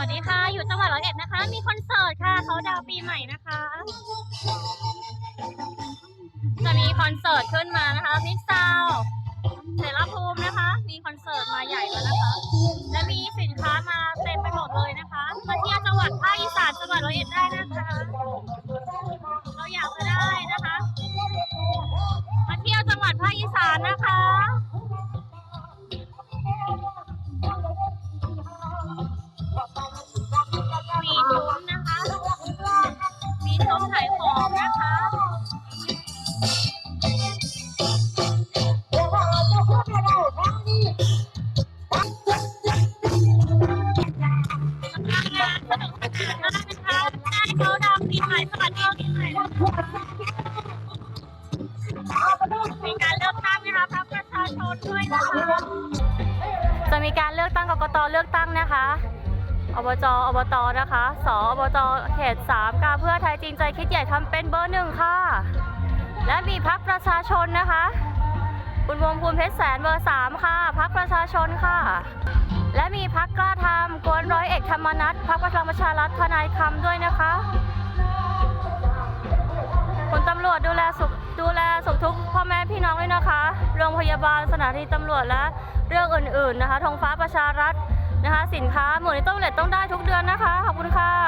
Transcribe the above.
วัสดีค่ะ อยู่จังหวัดร้อยเอ็ดนะคะ มีคอนเสิร์ตค่ะ เขาดาวปีใหม่นะคะ จะมีคอนเสิร์ตขึ้นมานะคะ มิกซาวเสรภูมินะคะ มีคอนเสิร์ตมาใหญ่แล้วนะคะ และมีสินค้ามาเต็มไปหมดเลยนะคะ มาเที่ยวจังหวัดภาคอีสานจังหวัดร้อยเอ็ดได้นะคะ เราอยากจะได้นะคะ มาเที่ยวจังหวัดภาคอีสานนะคะ องนะคะงานสนุกนานมากนะคะเขาดาวน์ปีใหม่สวัสดีปีใหม่มีการเลือกตั้งนะคะพรรคประชาชนด้วยนะคะจะมีการเลือกตั้งกกตเลือกตั้งนะคะ อบจอบตนะคะ สอบจเขต3การเพื่อไทยจริงใจคิดใหญ่ทำเป็นเบอร์หนึ่งค่ะ และมีพักประชาชนนะคะ คุณวงภูมิเพชรแสนเบอร์3ค่ะ พักประชาชนค่ะ และมีพักกล้าทำกวนร้อยเอกธรรมนัฐพักพลังประชารัฐทนายคำด้วยนะคะคุณตำรวจดูแลสุขดูแลสุขทุกพ่อแม่พี่น้องด้วยนะคะ โรงพยาบาลสถานีตำรวจและเรื่องอื่นๆนะคะธงฟ้าประชารัฐ นะคะ สินค้าหมวดนี้ต้องเลตต้องได้ทุกเดือนนะคะ ขอบคุณค่ะ